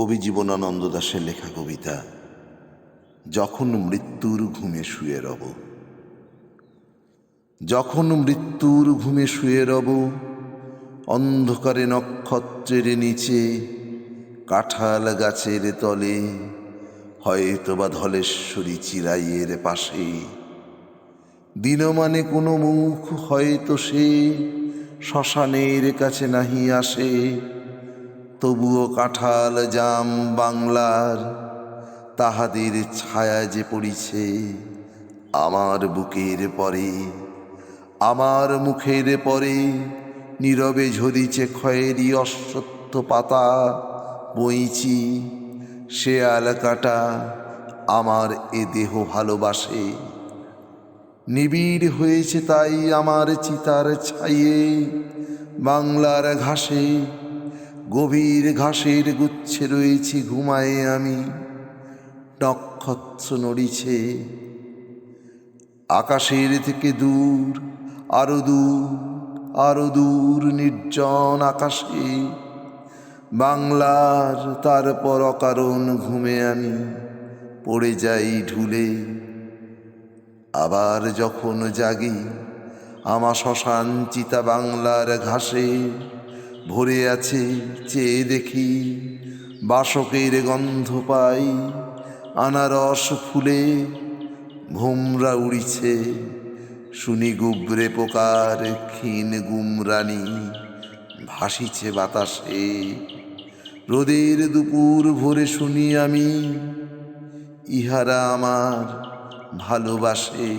কবি জীবনানন্দ দাশের লেখা কবিতা, যখন মৃত্যুর ঘুমে শুয়ে রব। যখন মৃত্যুর ঘুমে শুয়ে রব, অন্ধকারে নক্ষত্রের নিচে, কাঁঠাল গাছের তলে হয়তো বা ধলেশ্বরী চিরাইয়ের পাশে। দিনমানে কোনো মুখ, হয়তো সে শ্মশানের কাছে নাহি আসে। তবুও কাঁঠাল জাম বাংলার, তাহাদের ছায়া যে পড়িছে আমার বুকের পরে, আমার মুখের পরে, নীরবে ঝরিছে খয়েরি অশ্বত্থ পাতা বইছি শেয়াল কাটা আমার এ দেহ ভালোবাসে। নিবিড় হয়েছে তাই আমার চিতার ছাইয়ে বাংলার ঘাসে গভীর ঘাসের গুচ্ছে রয়েছি, ঘুমায়ে আমি। নক্ষত্র নড়িছে। আকাশের থেকে দূর, আরও দূর আরও দূর নির্জন আকাশে। বাংলার তারপর অকারণ ঘুমে আমি, পড়ে যাই ঢুলে। আবার যখন জাগি, আমার শ্মশান চিতা বাংলার ঘাসে ভরে আছে, চেয়ে দেখি বাসকের গন্ধ পাই, আনারস ফুলে ভোমরা উড়িছে, শুনি গুবরে পোকার ক্ষীণ গুমরানি ভাসিছে বাতাসে। রোদের দুপুর ভোরে শুনি আমি, ইহারা আমার ভালোবাসে।